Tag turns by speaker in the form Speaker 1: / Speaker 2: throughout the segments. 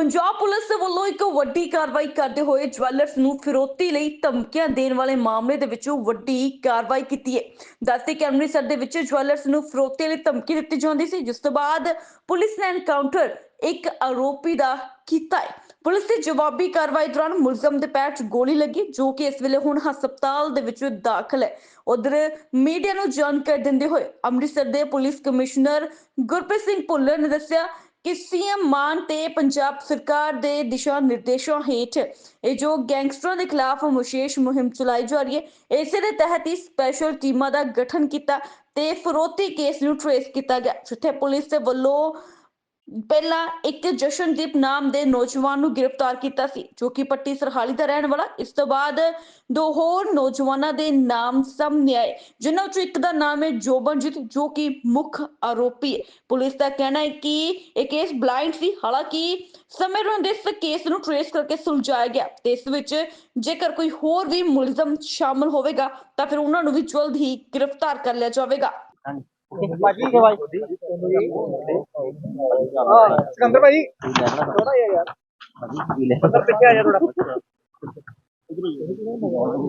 Speaker 1: Punjab police ਦੇ ਵੱਲੋਂ ਇੱਕ ਵੱਡੀ ਕਾਰਵਾਈ ਕਰਦੇ ਹੋਏ ਜਵੈਲਰਸ ਨੂੰ ਫਿਰੌਤੀ ਲਈ ਧਮਕੀਆਂ ਦੇਣ ਵਾਲੇ ਮਾਮਲੇ ਦੇ ਵਿੱਚ ਵੱਡੀ ਕਾਰਵਾਈ ਕੀਤੀ ਹੈ। ਦੱਸਦੇ ਕਿ ਅੰਮ੍ਰਿਤਸਰ ਦੇ ਵਿੱਚ ਜਵੈਲਰਸ ਨੂੰ ਫਿਰੌਤੀ ਲਈ ਧਮਕੀ ਦਿੱਤੀ ਜਾਂਦੀ ਸੀ, ਜਿਸ ਤੋਂ ਬਾਅਦ ਪੁਲਿਸ ਨੇ ਐਨਕਾਊਂਟਰ ਇੱਕ ਆਰੋਪੀ ਦਾ ਕੀਤਾ ਹੈ। ਪੁਲਿਸ ਦੀ ਜਵਾਬੀ ਕਾਰਵਾਈ ਦੌਰਾਨ ਮੁਲਜ਼ਮ ਦੇ ਪੈਰ 'ਚ ਗੋਲੀ ਲੱਗੀ, ਜੋ ਕਿ ਇਸ ਵੇਲੇ ਹੁਣ ਹਸਪਤਾਲ ਦੇ ਵਿੱਚ ਦਾਖਲ ਹੈ। ਉਧਰ ਮੀਡੀਆ ਨੂੰ ਜਾਣਕਾਰੀ ਦਿੰਦੇ ਹੋਏ ਅੰਮ੍ਰਿਤਸਰ ਦੇ ਪੁਲਿਸ ਕਮਿਸ਼ਨਰ ਗੁਰਪ੍ਰੀਤ ਸਿੰਘ ਭੁੱਲਰ ਨੇ ਦੱਸਿਆ ਕਿ ਸੀਐਮ ਮਾਨ ਤੇ ਪੰਜਾਬ ਸਰਕਾਰ ਦੇ ਦਿਸ਼ਾ ਨਿਰਦੇਸ਼ਾਂ ਹੇਠ ਇਹ ਜੋ ਗੈਂਗਸਟਰਾਂ ਦੇ ਖਿਲਾਫ ਵਿਸ਼ੇਸ਼ ਮੁਹਿੰਮ ਚਲਾਈ ਜਾ ਰਹੀ ਹੈ, ਇਸੇ ਦੇ ਤਹਿਤ ਹੀ ਸਪੈਸ਼ਲ ਟੀਮਾਂ ਦਾ ਗਠਨ ਕੀਤਾ ਤੇ ਫਰੋਤੀ ਕੇਸ ਨੂੰ ਟ੍ਰੇਸ ਕੀਤਾ ਗਿਆ, ਜਿੱਥੇ ਪੁਲਿਸ ਦੇ ਵੱਲੋਂ ਪਹਿਲਾਂ ਇੱਕ ਜਸ਼ਨਦੀਪ ਨਾਮ ਦੇ ਨੌਜਵਾਨ ਨੂੰ ਗ੍ਰਿਫਤਾਰ ਕੀਤਾ ਸੀ, ਜੋ ਕਿ ਪੱਟੀ ਸਰਹਾਲੀ ਦਾ ਰਹਿਣ ਵਾਲਾ, ਇਸ ਤੋਂ ਬਾਅਦ ਦੋ ਹੋਰ ਨੌਜਵਾਨਾਂ ਦੇ ਨਾਮ ਸਾਹਮਣੇ ਆਏ, ਜਿਨ੍ਹਾਂ ਵਿੱਚੋਂ ਇੱਕ ਦਾ ਨਾਮ ਹੈ ਜੋਬਨਜੀਤ, ਜੋ ਕਿ ਮੁੱਖ ਆਰੋਪੀ ਹੈ। ਪੁਲਿਸ ਦਾ ਕਹਿਣਾ ਹੈ ਕਿ ਇਹ ਕੇਸ ਬਲਾਈਂਡ ਸੀ, ਹਾਲਾਂਕਿ ਸਮੇਂ ਰਹਿੰਦੇ ਇਸ ਕੇਸ ਨੂੰ ਟ੍ਰੇਸ ਕਰਕੇ ਸੁਲਝਾਇਆ ਗਿਆ ਤੇ ਇਸ ਵਿੱਚ ਜੇਕਰ ਕੋਈ ਹੋਰ ਵੀ ਮੁਲਜ਼ਮ ਸ਼ਾਮਲ ਹੋਵੇਗਾ, ਤਾਂ ਫਿਰ ਉਹਨਾਂ ਨੂੰ ਵੀ ਜਲਦ ਹੀ ਗ੍ਰਿਫਤਾਰ ਕਰ ਲਿਆ ਜਾਵੇਗਾ।
Speaker 2: ਭਾਜੀ ਗਵਾਈ ਹਾਂ? ਸਿਕੰਦਰ ਭਾਈ ਥੋੜਾ ਜਿਹਾ ਯਾਰ। ਅੰਦਰ ਪਿੱਛੇ ਆ ਜਾ ਥੋੜਾ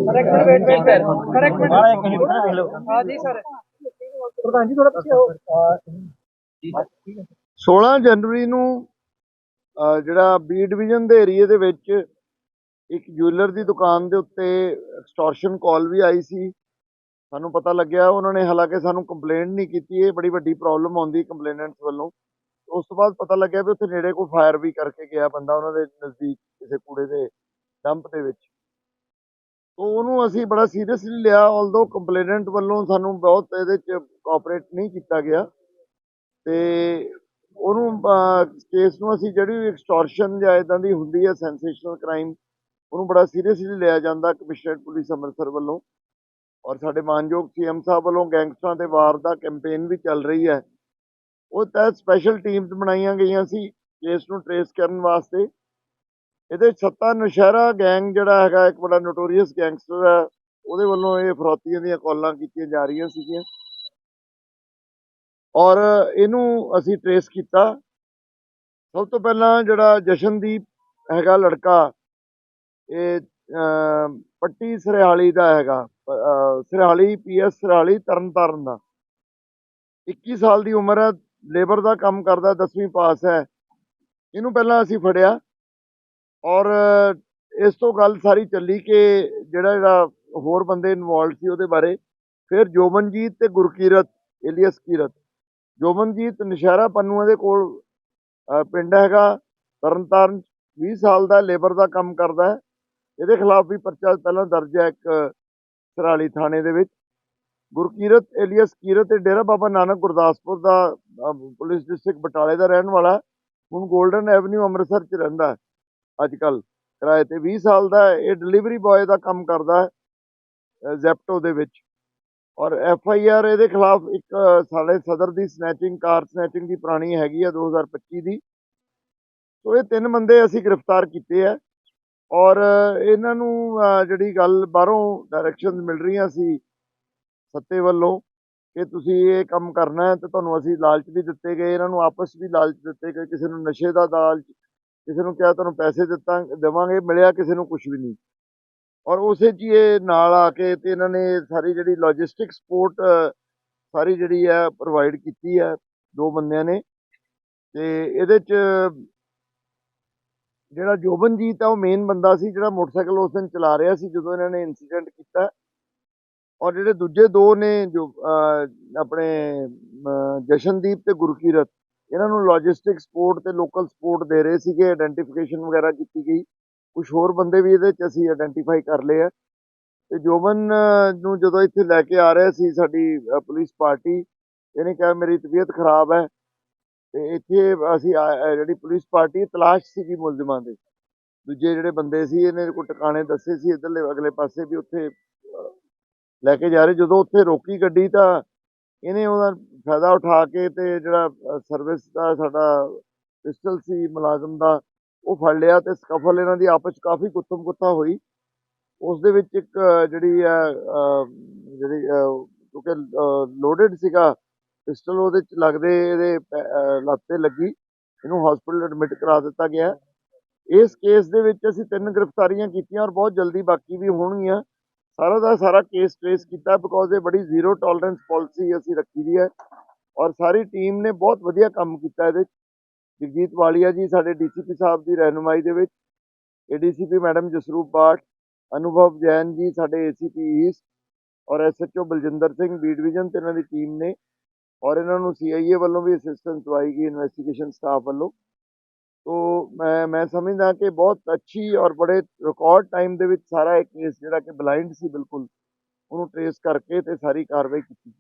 Speaker 2: correct wait wait correct minute. ਹਾਂ ਜੀ ਸਰ ਪ੍ਰਧਾਨ ਜੀ ਥੋੜਾ ਪਿੱਛੇ ਹੋ
Speaker 3: 16 ਜਨਵਰੀ ਨੂੰ ਜਿਹੜਾ ਬੀ ਡਿਵੀਜ਼ਨ ਦੇ ਏਰੀਏ ਦੇ ਵਿੱਚ ਇੱਕ ਜੁਐਲਰ ਦੀ ਦੁਕਾਨ ਦੇ ਉੱਤੇ ਐਕਸਟੋਰਸ਼ਨ ਕਾਲ ਵੀ ਆਈ ਸੀ। ਸਾਨੂੰ ਪਤਾ ਲੱਗਿਆ, ਉਹਨਾਂ ਨੇ ਹਾਲਾਂਕਿ ਸਾਨੂੰ ਕੰਪਲੇਂਟ ਨਹੀਂ ਕੀਤੀ, ਇਹ ਬੜੀ ਵੱਡੀ ਪ੍ਰੋਬਲਮ ਆਉਂਦੀ ਕੰਪਲੇਨੈਂਟਸ ਵੱਲੋਂ। ਉਸ ਤੋਂ ਬਾਅਦ ਪਤਾ ਲੱਗਿਆ ਵੀ ਉੱਥੇ ਨੇੜੇ ਕੋਈ ਫਾਇਰ ਵੀ ਕਰਕੇ ਗਿਆ ਬੰਦਾ ਉਹਨਾਂ ਦੇ ਨਜ਼ਦੀਕ ਕਿਸੇ ਕੂੜੇ ਦੇ ਡੰਪ ਦੇ ਵਿੱਚ। ਤੋਂ ਉਹਨੂੰ ਅਸੀਂ ਬੜਾ ਸੀਰੀਅਸਲੀ ਲਿਆ ਆਲਦੋ ਕੰਪਲੇਨੈਂਟ ਵੱਲੋਂ ਸਾਨੂੰ ਬਹੁਤ ਇਹਦੇ ਚ ਕੋਆਪਰੇਟ ਨਹੀਂ ਕੀਤਾ ਗਿਆ। ਤੇ ਉਹਨੂੰ ਕੇਸ ਨੂੰ ਅਸੀਂ ਜਿਹੜੀ ਵੀ ਐਕਸਟੋਰਸ਼ਨ ਜਾਂ ਇਦਾਂ ਦੀ ਹੁੰਦੀ ਹੈ ਸੈਂਸੇਸ਼ਨਲ ਕ੍ਰਾਈਮ ਉਹਨੂੰ ਬੜਾ ਸੀਰੀਅਸਲੀ ਲਿਆ ਜਾਂਦਾ ਕਮਿਸ਼ਨਰੇਟ ਪੁਲਿਸ ਅੰਮ੍ਰਿਤਸਰ ਵੱਲੋਂ। ਔਰ ਸਾਡੇ ਮਾਨਯੋਗ ਸੀਐਮ ਸਾਹਿਬ ਵੱਲੋਂ ਗੈਂਗਸਟਰਾਂ ਦੇ ਵਾਰ ਦਾ ਕੈਂਪੇਨ ਵੀ ਚੱਲ ਰਹੀ ਹੈ। ਉਹ ਤਹਿਤ ਸਪੈਸ਼ਲ ਟੀਮਸ ਬਣਾਈਆਂ ਗਈਆਂ ਸੀ ਕੇਸ ਨੂੰ ਟਰੇਸ ਕਰਨ ਵਾਸਤੇ। ਇਹਦੇ 'ਚ ਸੱਤਾ ਨਸ਼ਹਿਰਾ ਗੈਂਗ ਜਿਹੜਾ ਹੈਗਾ, ਇੱਕ ਬੜਾ ਨੋਟੋਰੀਅਸ ਗੈਂਗਸਟਰ ਹੈ, ਉਹਦੇ ਵੱਲੋਂ ਇਹ ਫਰੋਤੀਆਂ ਦੀਆਂ ਕਾਲਾਂ ਕੀਤੀਆਂ ਜਾ ਰਹੀਆਂ ਸੀਗੀਆਂ। ਔਰ ਇਹਨੂੰ ਅਸੀਂ ਟਰੇਸ ਕੀਤਾ। ਸਭ ਤੋਂ ਪਹਿਲਾਂ ਜਿਹੜਾ ਜਸ਼ਨਦੀਪ ਹੈਗਾ ਲੜਕਾ, ਇਹ ਪੱਟੀ ਸਰਿਆਲੀ ਦਾ ਹੈਗਾ। ਅਹ, ਸਰਿਆਲੀ ਪੀਐਸ ਸਰਿਆਲੀ ਤਰਨਤਾਰਨ ਦਾ। 21 ਸਾਲ ਦੀ ਉਮਰ ਹੈ ਲੇਬਰ ਦਾ ਕੰਮ ਕਰਦਾ 10ਵੀਂ ਪਾਸ ਹੈ। ਇਹਨੂੰ ਪਹਿਲਾਂ ਅਸੀਂ ਫੜਿਆ ਔਰ ਇਸ ਤੋਂ ਗੱਲ ਸਾਰੀ ਚੱਲੀ ਕਿ ਜਿਹੜਾ ਜਿਹੜਾ ਹੋਰ ਬੰਦੇ ਇਨਵੋਲਡ ਸੀ ਉਹਦੇ ਬਾਰੇ ਫਿਰ ਜੋਮਨਜੀਤ ਤੇ ਗੁਰਕੀਰਤ ਏਲੀਅਸ ਕੀਰਤ। ਜੋਮਨਜੀਤ ਨਸ਼ਹਿਰਾ ਪੰਨੂਆਂ ਦੇ ਕੋਲ ਪਿੰਡ ਹੈਗਾ ਤਰਨਤਾਰਨ 20 ਸਾਲ ਦਾ ਲੇਬਰ ਦਾ ਕੰਮ ਕਰਦਾ ਹੈ। ਇਹਦੇ ਖਿਲਾਫ ਵੀ ਪਰਚਾ ਪਹਿਲਾਂ ਦਰਜ ਹੈ ਇੱਕ ਸਰਾਲੀ ਥਾਣੇ ਦੇ ਵਿੱਚ। ਗੁਰਕੀਰਤ, ਏਲੀਅਸ ਕੀਰਤ ਤੇ ਡੇਰਾ ਬਾਬਾ ਨਾਨਕ ਗੁਰਦਾਸਪੁਰ ਦਾ ਪੁਲਿਸ ਡਿਸਟ੍ਰਿਕਟ ਬਟਾਲੇ ਦਾ ਰਹਿਣ ਵਾਲਾ, ਹੁਣ 골ਡਨ ਐਵਨਿਊ ਅੰਮ੍ਰਿਤਸਰ 'ਚ ਰਹਿੰਦਾ ਅੱਜ ਕੱਲ ਕਿਰਾਏ ਤੇ 20 ਸਾਲ ਦਾ ਇਹ ਡਿਲੀਵਰੀ ਬॉय ਦਾ ਕੰਮ ਕਰਦਾ ਜ਼ੈਪਟੋ ਦੇ ਵਿੱਚ। ਔਰ ਐਫ ਆਈ ਆਰ ਇਹਦੇ ਖਿਲਾਫ ਇੱਕ ਸਾਡੇ ਸਦਰ ਦੀ ਸਨੈਚਿੰਗ, ਕਾਰ ਸਨੈਚਿੰਗ ਦੀ ਪੁਰਾਣੀ ਹੈਗੀ ਆ 2025 ਦੀ। ਸੋ ਇਹ ਤਿੰਨ ਬੰਦੇ ਅਸੀਂ ਗ੍ਰਿਫਤਾਰ ਕੀਤੇ ਆ ਔਰ ਇਹਨਾਂ ਨੂੰ ਜਿਹੜੀ ਗੱਲ ਬਾਹਰੋਂ ਡਾਇਰੈਕਸ਼ਨਸ ਮਿਲ ਰਹੀਆਂ ਸੀ ਸੱਤੇ ਵੱਲੋਂ ਕਿ ਤੁਸੀਂ ਇਹ ਕੰਮ ਕਰਨਾ ਹੈ ਤੇ ਤੁਹਾਨੂੰ ਅਸੀਂ ਲਾਲਚ ਵੀ ਦਿੱਤੇ ਗਏ, ਇਹਨਾਂ ਨੂੰ ਆਪਸ ਵੀ ਲਾਲਚ ਦਿੱਤੇ ਗਏ, ਕਿਸੇ ਨੂੰ ਨਸ਼ੇ ਦਾ ਲਾਲਚ ਕਿਸੇ ਨੂੰ ਕਿਹਾ ਤੁਹਾਨੂੰ ਪੈਸੇ ਦਿੱਤਾ, ਦੇਵਾਂਗੇ, ਮਿਲਿਆ ਕਿਸੇ ਨੂੰ ਕੁਝ ਵੀ ਨਹੀਂ। ਔਰ ਉਸੇ 'ਚ ਹੀ ਇਹ ਨਾਲ ਆ ਕੇ ਤੇ ਇਹਨਾਂ ਨੇ ਸਾਰੀ ਜਿਹੜੀ ਲੌਜਿਸਟਿਕ ਸਪੋਰਟ ਸਾਰੀ ਜਿਹੜੀ ਹੈ ਪ੍ਰੋਵਾਈਡ ਕੀਤੀ ਹੈ ਦੋ ਬੰਦਿਆਂ ਨੇ। ਤੇ ਇਹਦੇ 'ਚ ਜਿਹੜਾ ਜੋਬਨਜੀਤ ਆ, ਉਹ ਮੇਨ ਬੰਦਾ ਸੀ, ਜਿਹੜਾ ਮੋਟਰਸਾਈਕਲ ਉਸ ਦਿਨ ਚਲਾ ਰਿਹਾ ਸੀ, ਜਦੋਂ ਇਹਨਾਂ ਨੇ ਇਨਸੀਡੈਂਟ ਕੀਤਾ। ਔਰ ਜਿਹੜੇ ਦੂਜੇ ਦੋ ਨੇ, ਜੋ ਆਪਣੇ ਜਸ਼ਨਦੀਪ ਤੇ ਗੁਰਕੀਰਤ, ਇਹਨਾਂ ਨੂੰ ਲੌਜਿਸਟਿਕ ਸਪੋਰਟ ਤੇ ਲੋਕਲ ਸਪੋਰਟ ਦੇ ਰਹੇ ਸੀਗੇ ਆਇਡੈਂਟੀਫਿਕੇਸ਼ਨ ਵਗੈਰਾ ਕੀਤੀ ਗਈ। ਕੁਝ ਹੋਰ ਬੰਦੇ ਵੀ ਇਹਦੇ ਚ ਅਸੀਂ ਆਇਡੈਂਟੀਫਾਈ ਕਰ ਲਏ ਆ। ਤੇ ਜੋਬਨ ਨੂੰ ਜਦੋਂ ਇੱਥੇ ਲੈ ਕੇ ਆ ਰਿਹਾ ਸੀ ਸਾਡੀ ਪੁਲਿਸ ਪਾਰਟੀ, ਇਹਨੇ ਕਿਹਾ, ਮੇਰੀ ਤਬੀਅਤ ਖਰਾਬ ਹੈ। ਤੇ ਇੱਥੇ ਅਸੀਂ ਆ- ਜਿਹੜੀ ਪੁਲਿਸ ਪਾਰਟੀ ਤਲਾਸ਼ ਸੀਗੀ ਮੁਲਜ਼ਮਾਂ ਦੇ। ਦੂਜੇ ਜਿਹੜੇ ਬੰਦੇ ਸੀ ਇਹਨੇ ਕੋਈ ਟਿਕਾਣੇ ਦੱਸੇ ਸੀ ਇੱਧਰਲੇ ਅਗਲੇ ਪਾਸੇ ਵੀ ਉੱਥੇ ਅਹ, ਲੈ ਕੇ ਜਾ ਰਹੇ। ਜਦੋਂ ਉੱਥੇ ਰੋਕੀ ਗੱਡੀ ਤਾਂ ਇਹਨੇ ਉਹਦਾ ਫਾਇਦਾ ਉਠਾ ਕੇ ਤੇ ਜਿਹੜਾ ਸਰਵਿਸ ਦਾ ਸਾਡਾ ਪਿਸਟਲ ਸੀ ਮੁਲਾਜ਼ਮ ਦਾ ਉਹ ਫੜ ਲਿਆ ਤੇ ਸਕਫਲ ਇਹਨਾਂ ਦੀ ਆਪਸ 'ਚ ਕਾਫੀ ਕੁੱਤਮ ਕੁੱਤਾ ਹੋਈ। ਉਸ ਦੇ ਵਿੱਚ ਇੱਕ ਅਹ, ਜਿਹੜੀ ਹੈ ਅਹ, ਜਿਹੜੀ ਅਹ, ਕਿਉਂਕਿ ਲੋਡਡ ਸੀਗਾ ਪਿਸਟਲ ਉਹਦੇ ਚ ਲੱਗਦੇ ਇਹਦੇ ਪੈ- ਅਹ, ਲੱਤ ਤੇ ਲੱਗੀ। ਇਹਨੂੰ ਹਸਪੀਟਲ ਐਡਮਿਟ ਕਰਾ ਦਿੱਤਾ ਗਿਆ। ਇਸ ਕੇਸ ਦੇ ਵਿੱਚ ਅਸੀਂ ਤਿੰਨ ਗ੍ਰਿਫਤਾਰੀਆਂ ਕੀਤੀਆਂ ਔਰ ਬਹੁਤ ਜਲਦੀ ਬਾਕੀ ਵੀ ਹੋਣਗੀਆਂ। ਸਾਰਾ ਦਾ ਸਾਰਾ ਕੇਸ ਟ੍ਰੇਸ ਕੀਤਾ ਬਿਕੋਜ਼ ਇਹ ਬੜੀ ਜ਼ੀਰੋ ਟੋਲਰੈਂਸ ਪਾਲਿਸੀ ਅਸੀਂ ਰੱਖੀ ਦੀ ਹੈ। ਔਰ ਸਾਰੀ ਟੀਮ ਨੇ ਬਹੁਤ ਵਧੀਆ ਕੰਮ ਕੀਤਾ ਇਹਦੇ 'ਚ। ਜਗਜੀਤ ਵਾਲੀਆ ਜੀ ਸਾਡੇ ਡੀਸੀਪੀ ਸਾਹਿਬ ਦੀ ਰਹਿਨੁਮਾਈ ਦੇ ਵਿੱਚ। ਏਡੀਸੀਪੀ ਮੈਡਮ ਜਸਰੂਪ ਬਾਟ ਅਨੁਭਵ ਜੈਨ ਜੀ ਸਾਡੇ ਏਸੀਪੀ ਈਸਟ ਔਰ SHO Baljinder Singh B division ਤੇ ਇਹਨਾਂ ਦੀ ਟੀਮ ਨੇ। ਔਰ ਇਹਨਾਂ ਨੂੰ ਸੀਆਈਏ ਵੱਲੋਂ ਵੀ ਅਸਿਸਟੈਂਸ ਦਵਾਈ ਗਈ ਇਨਵੈਸਟੀਗੇਸ਼ਨ ਸਟਾਫ ਵੱਲੋਂ। ਤੋ ਮੈਂ ਮੈਂ ਸਮਝਦਾ ਕਿ ਬਹੁਤ ਅੱਛੀ ਔਰ ਬੜੇ ਰਿਕਾਰਡ ਟਾਈਮ ਦੇ ਵਿੱਚ ਸਾਰਾ ਇਹ ਕੇਸ ਜਿਹੜਾ ਕਿ ਬਲਾਈਂਡ ਸੀ ਬਿਲਕੁਲ, ਉਹਨੂੰ ਟ੍ਰੇਸ ਕਰਕੇ ਤੇ ਸਾਰੀ ਕਾਰਵਾਈ ਕੀਤੀ।